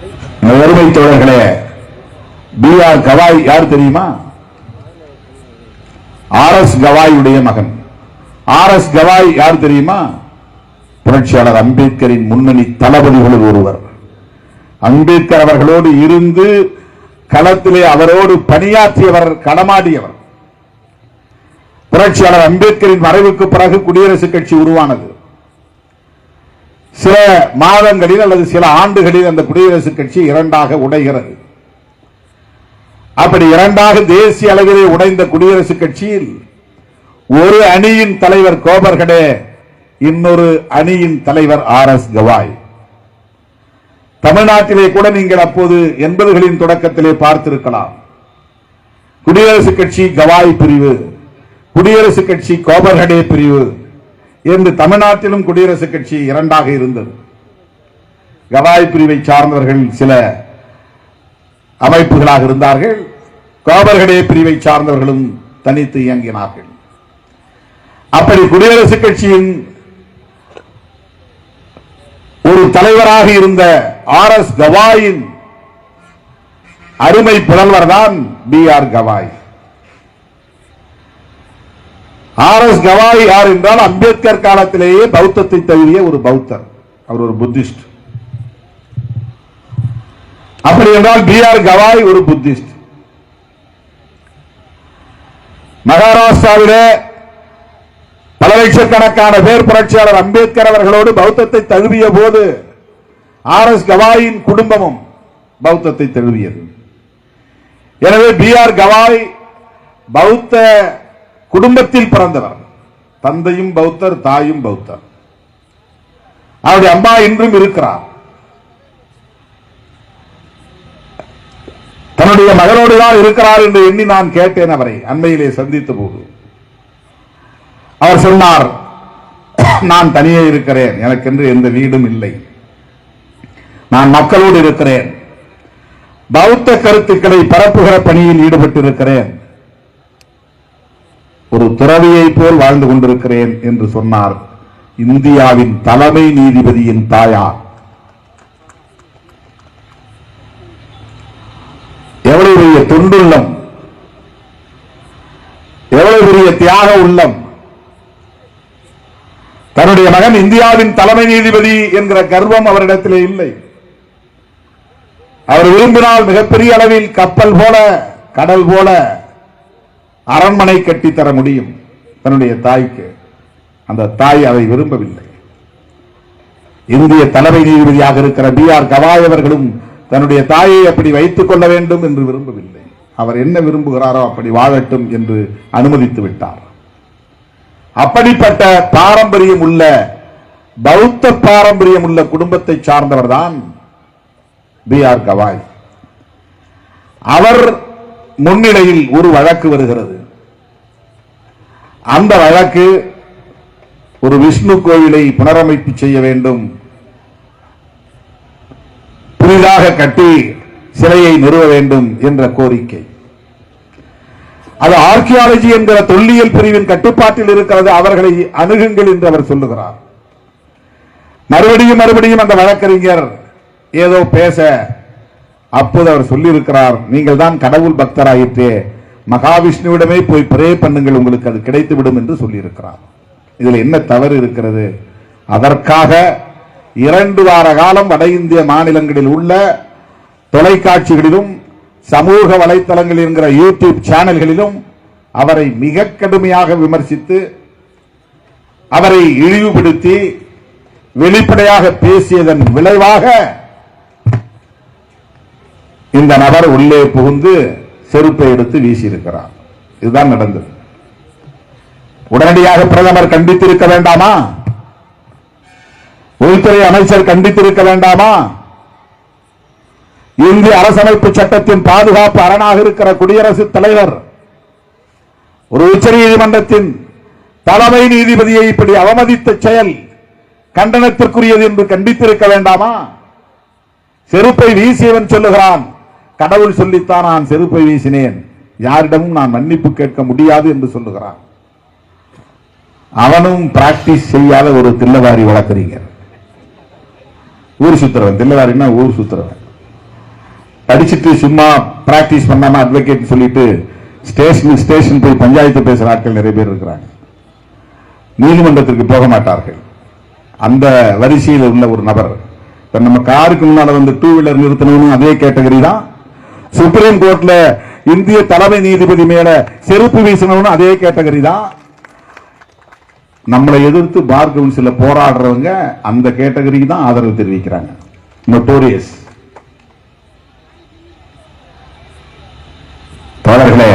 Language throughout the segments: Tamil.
அருமை தோழர்களே பி ஆர் கவாய் யார் தெரியுமா? ஆர் எஸ் கவாயுடைய மகன். ஆர் எஸ் கவாய் யார் தெரியுமா? புரட்சியாளர் அம்பேத்கரின் முன்னணி தளபதிகளில் ஒருவர். அம்பேத்கர் அவர்களோடு இருந்து களத்திலே அவரோடு பணியாற்றியவர் களமாடியவர். புரட்சியாளர் அம்பேத்கரின் மறைவுக்கு பிறகு குடியரசுக் கட்சி உருவானது. சில மாதங்களில் அல்லது சில ஆண்டுகளில் அந்த குடியரசுக் கட்சி இரண்டாக உடைகிறது. அப்படி இரண்டாக தேசிய அளவிலே உடைந்த குடியரசுக் கட்சியில் ஒரு அணியின் தலைவர் கோபர்கடே இன்னொரு அணியின் தலைவர் ஆர் எஸ் கவாய். தமிழ்நாட்டிலே கூட நீங்கள் அப்போது எண்பதுகளின் தொடக்கத்திலே பார்த்திருக்கலாம். குடியரசுக் கட்சி கவாய் பிரிவு குடியரசுக் கட்சி கோபர்கடே பிரிவு என்று தமிழ்நாட்டிலும் குடியரசுக் கட்சி இரண்டாக இருந்தது. கவாய் பிரிவை சார்ந்தவர்கள் சில அமைப்புகளாக இருந்தார்கள். கோபர்கடே பிரிவை சார்ந்தவர்களும் தனித்து இயங்கினார்கள். அப்படி குடியரசுக் கட்சியின் ஒரு தலைவராக இருந்த ஆர் எஸ் கவாயின் அருமை புதல்வர் தான் B R Gavai. R S Gavai யார் என்றால் அம்பேத்கர் காலத்திலேயே பௌத்தத்தை தழுவிய ஒரு பௌத்தர். அவர் ஒரு புத்திஸ்ட். அப்படி என்றால் பி ஆர் கவாய் ஒரு புத்திஸ்ட். மகாராஷ்டிராவிலே பல லட்சக்கணக்கான பேர் புரட்சியாளர் அம்பேத்கர் அவர்களோடு பௌத்தத்தை தழுவிய போது ஆர் எஸ் கவாயின் குடும்பமும் பௌத்தத்தை தழுவியது. எனவே பி ஆர் கவாய் பௌத்த குடும்பத்தில் பிறந்தவர். தந்தையும் பௌத்தர் தாயும் பௌத்தர். அவருடைய அம்மா இன்றும் இருக்கிறார். தன்னுடைய மகனோடு தான் இருக்கிறார் என்று எண்ணி நான் கேட்டேன் அவரை. அண்மையிலே சந்தித்த போது. அவர் சொன்னார் நான் தனியே இருக்கிறேன். எனக்கென்று எந்த வீடும் இல்லை. நான் மக்களோடு இருக்கிறேன். பௌத்த கருத்துக்களை பரப்புகிற பணியில் ஈடுபட்டிருக்கிறேன். ஒரு துறவியை போல் வாழ்ந்து கொண்டிருக்கிறேன் என்று சொன்னார் இந்தியாவின் தலைமை நீதிபதியின் தாயார். எவ்வளவு பெரிய தொண்டுள்ளம். எவ்வளவு பெரிய தியாக உள்ளம். தன்னுடைய மகன் இந்தியாவின் தலைமை நீதிபதி என்கிற கர்வம் அவரிடத்திலே இல்லை. அவர் விரும்பினால் மிகப்பெரிய அளவில் கப்பல் போல கடல் போல அரண்மனை கட்டித்தர முடியும் தன்னுடைய தாய்க்கு. அந்த தாய் அதை விரும்பவில்லை. இந்திய தலைமை நீதிபதியாக இருக்கிற பி ஆர் கவாய் அவர்களும் தன்னுடைய தாயை அப்படி வைத்துக் கொள்ள வேண்டும் என்று விரும்பவில்லை. அவர் என்ன விரும்புகிறாரோ அப்படி வாழட்டும் என்று அனுமதித்து விட்டார். அப்படிப்பட்ட பாரம்பரியம் உள்ள பௌத்த பாரம்பரியம் உள்ள குடும்பத்தை சார்ந்தவர் தான் பி ஆர் கவாய். அவர் முன்னிலையில் ஒரு வழக்கு வருகிறது. அந்த வழக்கு ஒரு விஷ்ணு கோவிலை புனரமைப்பு செய்ய வேண்டும். புதிதாக கட்டி சிலையை நிறுவ வேண்டும் என்ற கோரிக்கை. அது ஆர்கியாலஜி என்கிற தொல்லியல் பிரிவின் கட்டுப்பாட்டில் இருக்கிறது அவர்களை அணுகுங்கள் என்று அவர் சொல்லுகிறார். மறுபடியும் மறுபடியும் அந்த வழக்கறிஞர் ஏதோ பேச அப்போது அவர் சொல்லியிருக்கிறார் நீங்கள் தான் கடவுள் பக்தராயிற்றே. மகாவிஷ்ணுவிடமே போய் பிரே பண்ணுங்கள் உங்களுக்கு அது கிடைத்துவிடும் என்று சொல்லியிருக்கிறார். இதில் என்ன தவறு இருக்கிறது? அதற்காக இரண்டு வார காலம் வட இந்திய மாநிலங்களில் உள்ள தொலைக்காட்சிகளிலும் சமூக வலைத்தளங்கள் என்கிற யூடியூப் சேனல்களிலும் அவரை மிக கடுமையாக விமர்சித்து அவரை இழிவுபடுத்தி வெளிப்படையாக பேசியதன் விளைவாக இந்த நபர் உள்ளே புகுந்து செருப்பை எடுத்து வீசியிருக்கிறார். இதுதான் நடந்தது. உடனடியாக பிரதமர் கண்டித்திருக்க வேண்டாமா? உள்துறை அமைச்சர் கண்டித்திருக்க வேண்டாமா? இந்திய அரசமைப்பு சட்டத்தின் பாதுகாப்பு அரணாக இருக்கிற குடியரசுத் தலைவர் ஒரு உச்ச நீதிமன்றத்தின் தலைமை நீதிபதியை இப்படி அவமதித்த செயல் கண்டனத்திற்குரியது என்று கண்டித்திருக்க வேண்டாமா? செருப்பை வீசியவன் சொல்லுகிறான் கடவுள் சொல்லித்தான் நான் செருப்பை வீசினேன். யாரிடமும் நான் மன்னிப்பு கேட்க முடியாது என்று சொல்லுகிறான் அவனும் பிராக்டிஸ் செய்யாத ஒரு தில்லவாரி வழக்கறிஞர். ஊர் சுத்துறவன் தில்லவாரின்னா ஊர் சுத்துறவன் படிச்சுட்டு சும்மா பிராக்டிஸ் பண்ணாம அட்வொகேட் சொல்லிட்டு ஸ்டேஷன் ஸ்டேஷன் போய் பஞ்சாயத்து பேசுகிற ஆட்கள் நிறைய பேர் இருக்கிறாங்க. நீதிமன்றத்திற்கு போக மாட்டார்கள். அந்த வரிசையில் உள்ள ஒரு நபர். இப்ப நம்ம காருக்கு முன்னால வந்து டூ வீலர் நிறுத்தணும்னு அதே கேட்டகரி தான். சுப்ரீம் கோர்ட்ல இந்திய தலைமை நீதிபதி மேல செருப்பு வீசணும்னு அதே கேட்டகரி தான். நம்மளை எதிர்த்து பார் கவுன்சில போராடுறவங்க அந்த கேட்டகரிக்கு தான் ஆதரவு தெரிவிக்கிறாங்க. நொட்டோரியஸ் தோழர்களே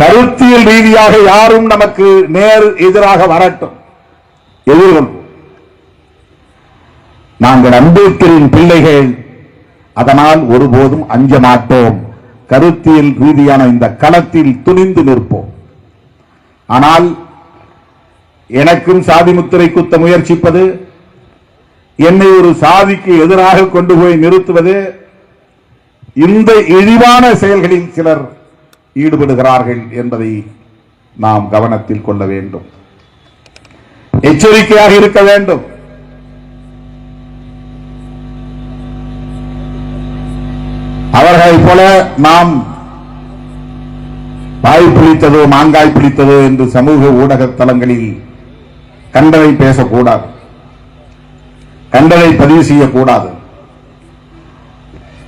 கருத்தியல் ரீதியாக யாரும் நமக்கு நேர் எதிராக வரட்டும். எதிர்கொள்வோம். நாங்கள் அம்பேத்கரின் பிள்ளைகள் அதனால் ஒருபோதும் அஞ்ச மாட்டோம். கருத்தியல் ரீதியான இந்த களத்தில் துணிந்து நிற்போம். ஆனால் எனக்கும் சாதி முத்திரை குத்த முயற்சிப்பது என்னை ஒரு சாதிக்கு எதிராக கொண்டு போய் நிறுத்துவது இந்த இழிவான செயல்களில் சிலர் ஈடுபடுகிறார்கள் என்பதை நாம் கவனத்தில் கொள்ள வேண்டும். எச்சரிக்கையாக இருக்க வேண்டும். அவர்களைப் போல நாம் வாய் பிடித்ததோ மாங்காய் பிடித்ததோ என்று சமூக ஊடக தளங்களில் கண்டதை பேசக்கூடாது. கண்டதை பதிவு செய்யக்கூடாது.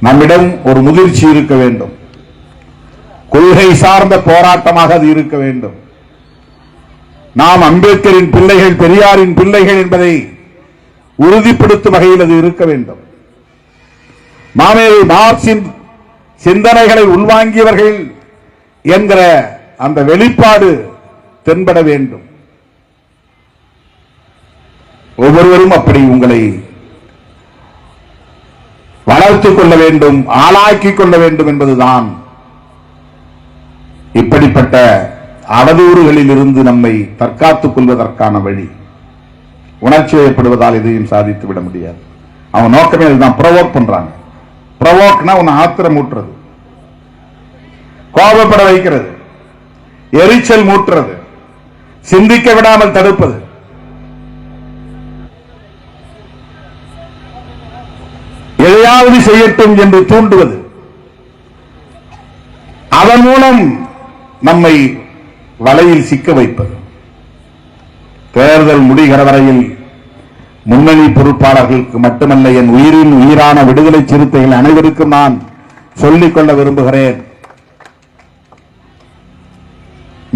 நம்மிடம் ஒரு முதிர்ச்சி இருக்க வேண்டும். கொள்கை சார்ந்த போராட்டமாக அது இருக்க வேண்டும். நாம் அம்பேத்கரின் பிள்ளைகள் பெரியாரின் பிள்ளைகள் என்பதை உறுதிப்படுத்தும் வகையில் அது இருக்க வேண்டும். மாமேதை மார்க்சின் சிந்தனைகளை உள்வாங்கியவர்கள் என்கிற அந்த வெளிப்பாடு தென்பட வேண்டும். ஒவ்வொருவரும் அப்படி உங்களை வளர்த்துக் கொள்ள வேண்டும் ஆளாக்கிக் கொள்ள வேண்டும் என்பதுதான் இப்படிப்பட்ட அவதூறுகளில் இருந்து நம்மை தற்காத்துக் கொள்வதற்கான வழி. உணர்ச்சி வயப்படுவதால் எதையும் சாதித்து விட முடியாது. அவன் நோக்கமே அதுதான் ப்ரொவோக் பண்றாங்க. ப்ரவோக்னா உன்னை ஆத்திரம் ஊட்டுறது. கோபப்பட வைக்கிறது. எரிச்சல் மூட்டுறது. சிந்திக்க விடாமல் தடுப்பது. எதையாவது செய்யட்டும் என்று தூண்டுவது. அதன் மூலம் நம்மை வலையில் சிக்க வைப்பது. தேர்தல் முடிகிற வரையில் முன்னணி பொறுப்பாளர்களுக்கு மட்டுமல்ல என் உயிரின் உயிரான விடுதலை சிறுத்தைகள் அனைவருக்கும் நான் சொல்லிக் கொள்ள விரும்புகிறேன்.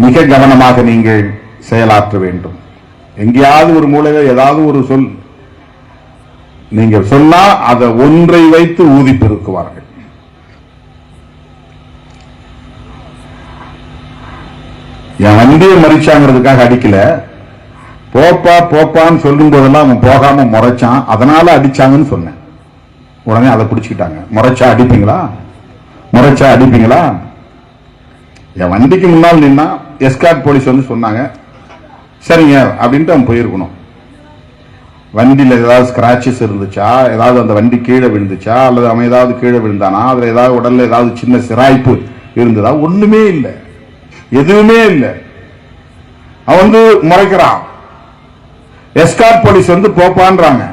மிக கவனமாக நீங்கள் செயலாற்ற வேண்டும். எங்கேயாவது ஒரு மூலையில் ஏதாவது ஒரு சொல் நீங்கள் சொன்னா அதை ஒன்றை வைத்து ஊதி பெருக்குவார்கள் என் வண்டியை மறிச்சாங்கிறதுக்காக அடிக்கல. போப்பா போப்பான்னு சொல்லும் போதெல்லாம் அவன் போகாம முறைச்சான். அதனால அடிச்சாங்கன்னு சொன்னேன். உடனே அதை பிடிச்சிக்கிட்டாங்க. முறைச்சா அடிப்பீங்களா? முறைச்சா அடிப்பீங்களா? என் வண்டிக்கு முன்னால் நின்னா எஸ்கார்ட் போலீஸ் வந்து சொன்னாங்க. சரிங்க அப்படின்ட்டு அவன் போயிருக்கணும். வண்டியில் ஏதாவது ஸ்கிராச்சஸ் இருந்துச்சா? ஏதாவது அந்த வண்டி கீழே விழுந்துச்சா? அல்லது அவன் ஏதாவது கீழே விழுந்தானா? அதில் ஏதாவது உடலில் ஏதாவது சின்ன சிராய்ப்பு இருந்ததா? ஒன்றுமே இல்லை. எதுவுமே இல்லை. அவன் வந்து முறைக்கிறான். எஸ்கார்ட் போலீஸ் வந்து போப்பான்றாங்க.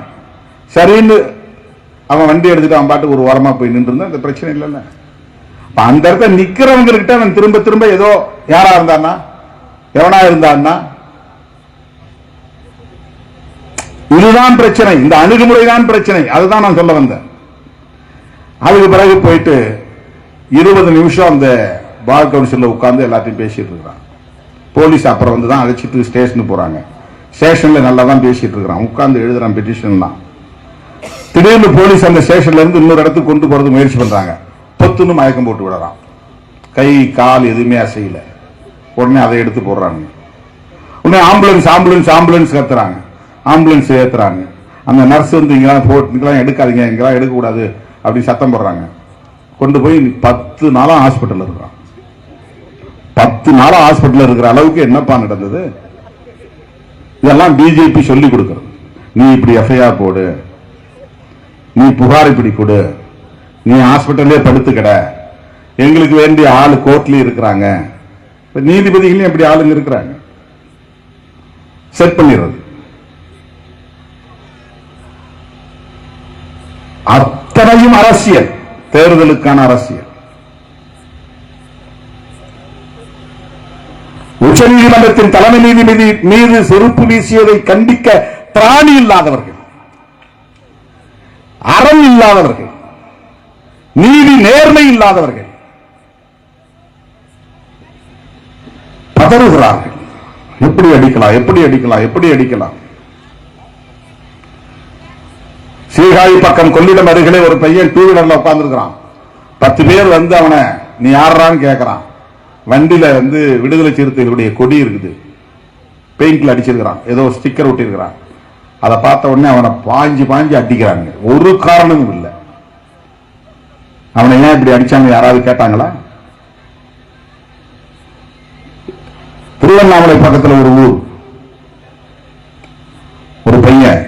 சரின்னு அவன் வண்டி எடுத்துட்டு அவன் பாட்டுக்கு ஒரு ஓரமாக போய் நின்றுருந்தா இந்த பிரச்சனை இல்லைல்ல. அந்த இடத்துல நிக்கிறவங்க கிட்ட அவன் திரும்ப திரும்ப ஏதோ யாரா இருந்தான்னா எவனா இருந்தான்னா இதுதான் பிரச்சனை. இந்த அணுகுமுறை தான் பிரச்சனை. அதுதான் நான் சொல்ல வந்தேன். அதுக்கு பிறகு போயிட்டு இருபது நிமிஷம் அந்த பார் கவுன்சிலில் உட்கார்ந்து எல்லாத்தையும் பேசிட்டு இருக்கிறான் போலீஸ் அப்புறம் வந்து தான் அழைச்சிட்டு ஸ்டேஷனுக்கு போறாங்க. ஸ்டேஷன்ல நல்லா தான் பேசிட்டு இருக்கிறான் உட்கார்ந்து எழுதுறான் பெட்டிஷன்லாம் திடீர்னு போலீஸ் அந்த ஸ்டேஷன்ல இருந்து இன்னொரு இடத்துக்கு கொண்டு போறது முயற்சி பண்றாங்க. பொத்துன்னு மயக்கம் போட்டு விடுறான். கை கால் எதுவுமே அசையல. உடனே அதை எடுத்து போடுறாங்க. உடனே ஆம்புலன்ஸ் ஆம்புலன்ஸ் ஆம்புலன்ஸ் கத்துறாங்க. ஆம்புலன்ஸ் ஏத்துறாங்க. அந்த நர்ஸ் வந்து இங்கெல்லாம் போட்டு இங்கெல்லாம் எடுக்காதீங்க இங்கெல்லாம் எடுக்கக்கூடாது அப்படின்னு சத்தம் போடுறாங்க. கொண்டு போய் பத்து நாளா ஹாஸ்பிட்டல் இருக்கிறான். பத்து நாளா ஹாஸ்பிட்டல் இருக்கிற அளவுக்கு என்னப்பா நடந்தது? இதெல்லாம் பிஜேபி சொல்லி கொடுக்கறது நீ இப்படி எஃப்ஐஆர் போடு. நீ புகார் இப்படி கொடு. நீ ஹாஸ்பிட்டல்லே படுத்துக்கட. எங்களுக்கு வேண்டிய ஆளு கோர்ட்லயும் இருக்கிறாங்க. இப்ப நீதிபதிகளையும் எப்படி ஆளுங்க இருக்கிறாங்க. செட் பண்ணிடுறது. அத்தனையும் அரசியல். தேர்தலுக்கான அரசியல். உச்சநீதிமன்றத்தின் தலைமை நீதிபதி மீது செருப்பு வீசியதை கண்டிக்க திராணி இல்லாதவர்கள் அறம் இல்லாதவர்கள் நீதி நேர்மை இல்லாதவர்கள் பதறுகிறார்கள். எப்படி அடிக்கலாம் எப்படி அடிக்கலாம் எப்படி அடிக்கலாம்? சீகாய் பக்கம் கொள்ளிடம் அருகிலே ஒரு பையன் டூ வீலர்ல உட்கார்ந்துருக்கிறான். பத்து பேர் வந்து அவனை நீ யாருறான்னு கேட்கிறான் வண்டியில வந்து விடுதலை சிறுத்தைகளுடைய கொடி இருக்குது. பெயிண்டில் அடிச்சிருக்கிறான். ஏதோ ஸ்டிக்கர் ஒட்டியிருக்கிறான் அதை பார்த்த உடனே அவனை பாஞ்சு பாஞ்சு அடிக்கிறாங்க ஒரு காரணமும் இல்லை. அவனை ஏன் இப்படி அடிச்சாங்க? யாராவது கேட்டாங்களா? திருவண்ணாமலை பக்கத்தில் ஒரு ஊர். ஒரு பையன்.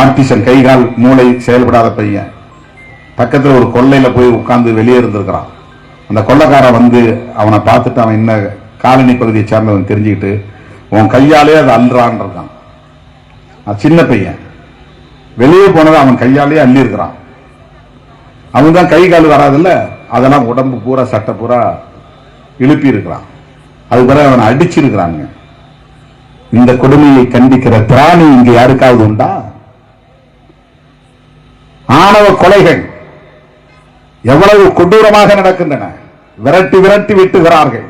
ஆர்டிசன் கை கால் மூளை செயல்படாத பையன். பக்கத்தில் ஒரு கொல்லையில போய் உட்கார்ந்து வெளியே இருந்திருக்கிறான். அந்த கொள்ளக்காரன் வந்து அவனை பார்த்துட்டு அவன் என்ன காலனி பகுதியை சேர்ந்தவன் தெரிஞ்சுக்கிட்டு உன் கையாலே அதை அல்றான் இருக்கான் அது சின்ன பையன். வெளியே போனதை அவன் கையாலே அள்ளியிருக்கிறான். அவன் தான் கை கால் வராதுல்ல? அதெல்லாம் உடம்பு பூரா சட்டை பூரா இழுப்பி இருக்கிறான் அது பிறகு அவனை அடிச்சிருக்கிறாங்க இந்த கொடுமையை கண்டிக்கிற திராணி இங்க யாருக்காவது உண்டா? ஆணவ கொலைகள் எவ்வளவு கொடூரமாக நடக்கின்றன. விரட்டி விரட்டி வெட்டுகிறார்கள்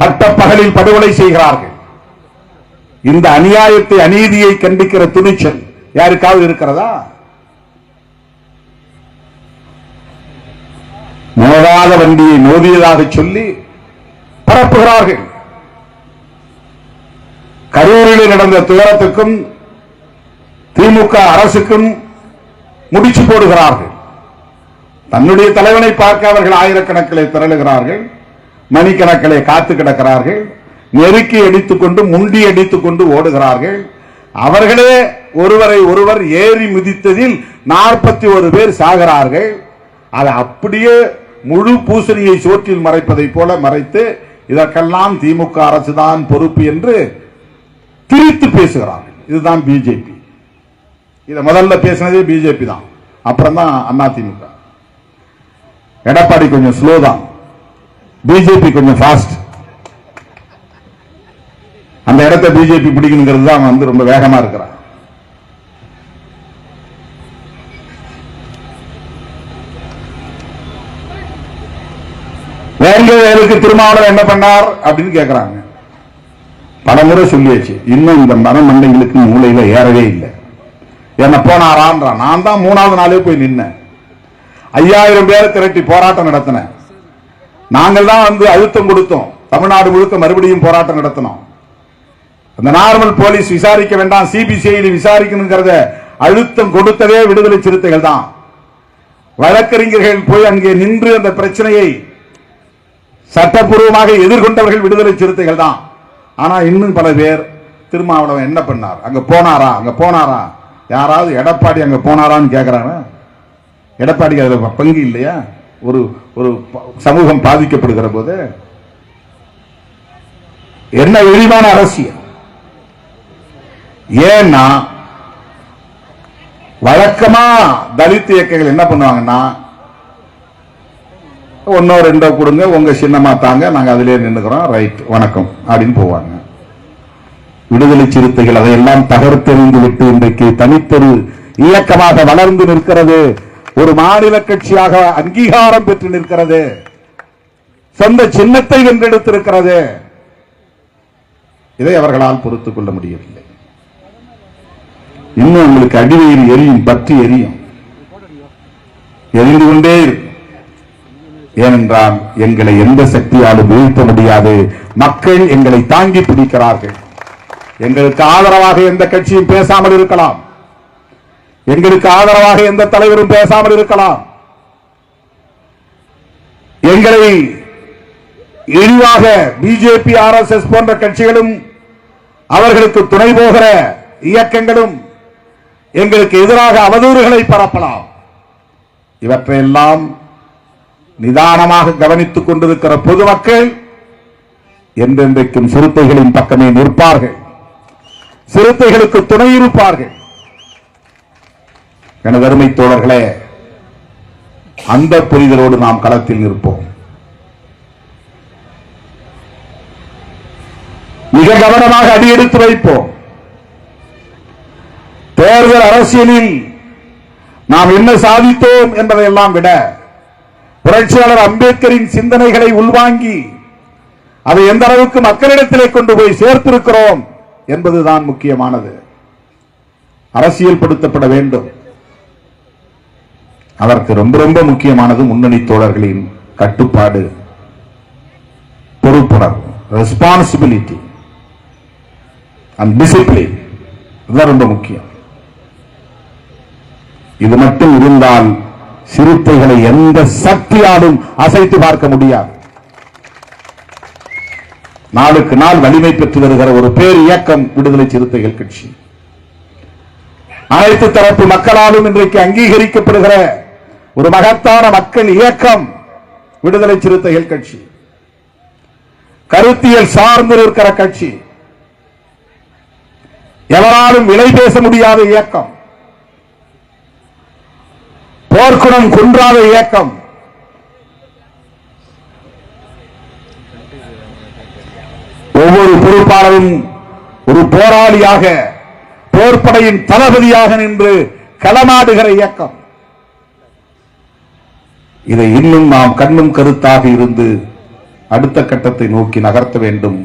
பட்டப்பகலில் படுகொலை செய்கிறார்கள். இந்த அநியாயத்தை அநீதியை கண்டிக்கிற துணிச்சல் யாருக்காவது இருக்கிறதா? மோதாத வண்டியை மோதியதாக சொல்லி பரப்புகிறார்கள். கரூரில் நடந்த துயரத்துக்கும் திமுக அரசுக்கும் முடிச்சு போடுகிறார்கள். தன்னுடைய தலைவனை பார்க்க அவர்கள் ஆயிரக்கணக்கிலே திரளுகிறார்கள் மணிக்கணக்கிலே காத்து கிடக்கிறார்கள் நெருக்கி அடித்துக்கொண்டு முண்டி அடித்துக்கொண்டு ஓடுகிறார்கள். அவர்களே ஒருவரை ஒருவர் ஏறி மிதித்ததில் நாற்பத்தி ஒரு பேர் சாகிறார்கள். அதை அப்படியே முழு பூசணியை சோற்றில் மறைப்பதைப் போல மறைத்து இதற்கெல்லாம் திமுக அரசுதான் பொறுப்பு என்று திரித்து பேசுகிறார்கள். இதுதான் பிஜேபி. இதை முதல்ல பேசினதே பிஜேபி தான். அப்புறம் தான் அதிமுக எடப்பாடி கொஞ்சம் ஸ்லோ தான். பிஜேபி கொஞ்சம் ஃபாஸ்ட் அந்த இடத்த பிஜேபி பிடிக்கணுங்கிறது தான் வந்து ரொம்ப வேகமா இருக்கிறான். வேங்க வேலுக்கு திருமாவளவன் என்ன பண்ணார் அப்படின்னு கேட்கிறாங்க பல முறை சொல்லியாச்சு. இன்னும் இந்த மரமண்டைங்களுக்கு மூளையில ஏறவே இல்லை. என்ன போனாரான்றான். நான் தான் மூணாவது நாளே போய் நின்னேன். ஐயாயிரம் பேரை திரட்டி போராட்டம் நடத்தினேன். நாங்கள் தான் வந்து அழுத்தம் கொடுத்தோம். தமிழ்நாடு முழுக்க மறுபடியும் போராட்டம் நடத்தினோம். அந்த நார்மல் போலீஸ் விசாரிக்க வேண்டாம் சிபிசிஐடி விசாரிக்கணுங்கிறத அழுத்தம் கொடுத்ததே விடுதலை சிறுத்தைகள் தான். வழக்கறிஞர்கள் போய் அங்கே நின்று அந்த பிரச்சனையை சட்டப்பூர்வமாக எதிர்கொண்டவர்கள் விடுதலை சிறுத்தைகள் தான். ஆனா இன்னும் பல பேர் திருமாவளவன் என்ன பண்ணார்? அங்க போனாரா? அங்க போனாரா? யாராவது எடப்பாடி அங்க போனாரான்னு கேட்கிறாங்க எடப்பாடி அதில் பங்கு இல்லையா? ஒரு ஒரு சமூகம் பாதிக்கப்படுகிற போது என்ன விரிவான அரசியல்? ஏன்னா வழக்கமா தலித் இயக்கங்கள் என்ன பண்ணுவாங்கன்னா ஒன்னோ ரெண்டோ கொடுங்க உங்க சின்னமா தாங்க நாங்க அதிலே நின்றுக்கிறோம் ரைட் வணக்கம் அப்படின்னு போவாங்க. விடுதலை சிறுத்தைகள் அதையெல்லாம் தகர்த்தெறிந்து விட்டு இன்றைக்கு தனித்தொரு இயக்கமாக வளர்ந்து நிற்கிறது. ஒரு மாநில கட்சியாக அங்கீகாரம் பெற்று நிற்கிறது. சொந்த சின்னத்தை வென்றெடுத்திருக்கிறது. இதை அவர்களால் பொறுத்துக் கொள்ள முடியவில்லை. இன்னும் உங்களுக்கு அடிவெயில் எரியும் பற்றி எரியும். எரிந்து கொண்டே இருக்கும். ஏனென்றால் எங்களை எந்த சக்தியாலும் வீழ்த்த முடியாது. மக்கள் எங்களை தாங்கி பிடிக்கிறார்கள். எங்களுக்கு ஆதரவாக எந்த கட்சியும் பேசாமல் இருக்கலாம். எங்களுக்கு ஆதரவாக எந்த தலைவரும் பேசாமல் இருக்கலாம். எங்களை இழிவாக பிஜேபி ஆர்எஸ்எஸ் போன்ற கட்சிகளும் அவர்களுக்கு துணை போகிற இயக்கங்களும் எங்களுக்கு எதிராக அவதூறுகளை பரப்பலாம். இவற்றையெல்லாம் நிதானமாக கவனித்துக் கொண்டிருக்கிற பொதுமக்கள் என்றென்றைக்கும் சிறுத்தைகளின் பக்கமே நிற்பார்கள். சிறுத்தைகளுக்கு துணை இருப்பார்கள். எனது அருமை தோழர்களே அந்த புரிதலோடு நாம் களத்தில் இருப்போம். மிக கவனமாக அடியெடுத்து வைப்போம். தேர்தல் அரசியலில் நாம் என்ன சாதித்தோம் என்பதையெல்லாம் விட புரட்சியாளர் அம்பேத்கரின் சிந்தனைகளை உள்வாங்கி அதை எந்த அளவுக்கு மக்களிடத்திலே கொண்டு போய் சேர்த்திருக்கிறோம் என்பதுதான் முக்கியமானது. அரசியல் படுத்தப்பட வேண்டும். அதற்கு ரொம்ப ரொம்ப முக்கியமானது முன்னணி தோழர்களின் கட்டுப்பாடு பொறுப்புணர்வு ரெஸ்பான்சிபிலிட்டி அண்ட் டிசிப்ளின் இதுதான் ரொம்ப முக்கியம். இது மட்டும் இருந்தால் சிறுத்தைகளை எந்த சக்தியாலும் அசைத்து பார்க்க முடியாது. நாளுக்கு நாள் வலிமை பெற்று வருகிற ஒரு பேர் இயக்கம் விடுதலை சிறுத்தைகள் கட்சி. அனைத்து தரப்பு மக்களாலும் இன்றைக்கு அங்கீகரிக்கப்படுகிற ஒரு மகத்தான மக்கள் இயக்கம் விடுதலை சிறுத்தைகள் கட்சி. கருத்தியல் சார்ந்து இருக்கிற கட்சி. எவராலும் விலை பேச முடியாத இயக்கம். போர்க்குணம் குன்றாத இயக்கம். ஒவ்வொரு பொறுப்பாளரும் ஒரு போராளியாக போர்ப்படையின் தளபதியாக நின்று களமாடுகிற இயக்கம். இதை இன்னும் நாம் கண்ணும் கருத்தாக இருந்து அடுத்த கட்டத்தை நோக்கி நகர்த்த வேண்டும்.